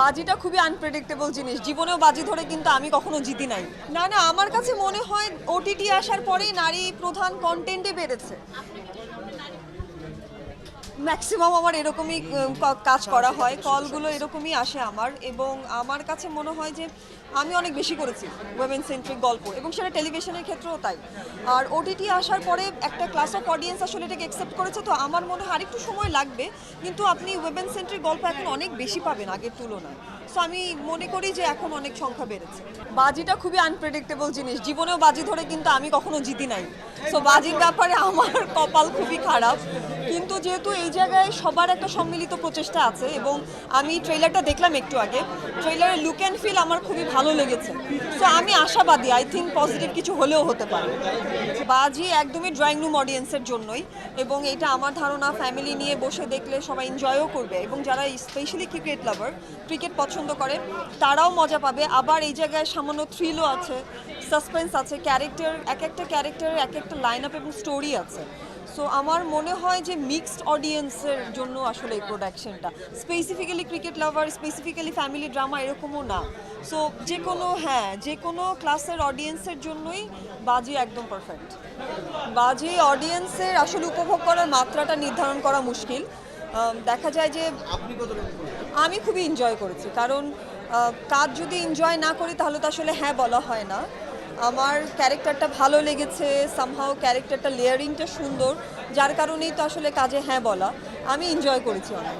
বাজিটা খুবই আনপ্রেডিক্টেবল জিনিস। জীবনেও বাজি ধরে কিন্তু আমি কখনো জিতি নাই। না না, আমার কাছে মনে হয় ওটিটি আসার পরেই নারী প্রধান কন্টেন্টে বেড়েছে। ম্যাক্সিমাম আমার এরকমই কাজ করা হয়, কলগুলো এরকমই আসে আমার এবং আমার কাছে মনে হয় যে আমি অনেক বেশি করেছি ওয়েমেন সেন্ট্রিক গল্প এবং সেটা টেলিভিশনের ক্ষেত্রেও তাই। আর ওটিটি আসার পরে একটা ক্লাস অফ অডিয়েন্স আসলে এটাকে অ্যাকসেপ্ট করেছে, তো আমার মনে হয় আরেকটু সময় লাগবে, কিন্তু আপনি ওয়েমেন সেন্ট্রিক গল্প এখন অনেক বেশি পাবেন আগের তুলনায়। সো আমি মনে করি যে এখন অনেক সংখ্যা বেড়েছে। বাজিটা খুবই আনপ্রেডিক্টেবল জিনিস। জীবনেও বাজি ধরে কিন্তু আমি কখনো জিতি নাই। সো বাজির ব্যাপারে আমার কপাল খুবই খারাপ। কিন্তু যেহেতু এই জায়গায় সবার একটা সম্মিলিত প্রচেষ্টা আছে এবং আমি ট্রেলারটা দেখলাম একটু আগে ট্রেলারের লুক অ্যান্ড ফিল আমার খুবই ভালো লেগেছে। সো আমি আশাবাদী আই থিঙ্ক পজিটিভ কিছু হলেও হতে পারে। বাজি একদমই ড্রয়িং রুম অডিয়েন্সের জন্যই এবং এটা আমার ধারণা ফ্যামিলি নিয়ে বসে দেখলে সবাই এনজয়ও করবে এবং যারা স্পেশালি ক্রিকেট লাভার ক্রিকেট পছন্দ করে, তারাও মজা পাবে। আবার এই জায়গায় সামান্য থ্রিলও আছে সাসপেন্স আছে ক্যারেক্টার এক একটা ক্যারেক্টারের এক একটা লাইন আপ এবং স্টোরি আছে। সো আমার মনে হয় যে মিক্সড অডিয়েন্সের জন্য আসলে এই প্রোডাকশনটা specifically cricket lover specifically family drama এরকমও না। সো যে কোনো হ্যাঁ যে কোনো ক্লাসের অডিয়েন্সের জন্যই বাজি একদম পারফেক্ট বাজি অডিয়েন্সের আসলে উপভোগ করার মাত্রাটা নির্ধারণ করা মুশকিল। দেখা যায় যে আমি খুবই এনজয় করেছি। কারণ কাজ যদি এনজয় না করি তাহলে তো আসলে হ্যাঁ বলা হয় না। আমার ক্যারেক্টারটা ভালো লেগেছে সামহাও ক্যারেক্টারটা লেয়ারিংটা সুন্দর যার কারণেই তো আসলে কাজে হ্যাঁ বলা। আমি এনজয় করেছি অনেক।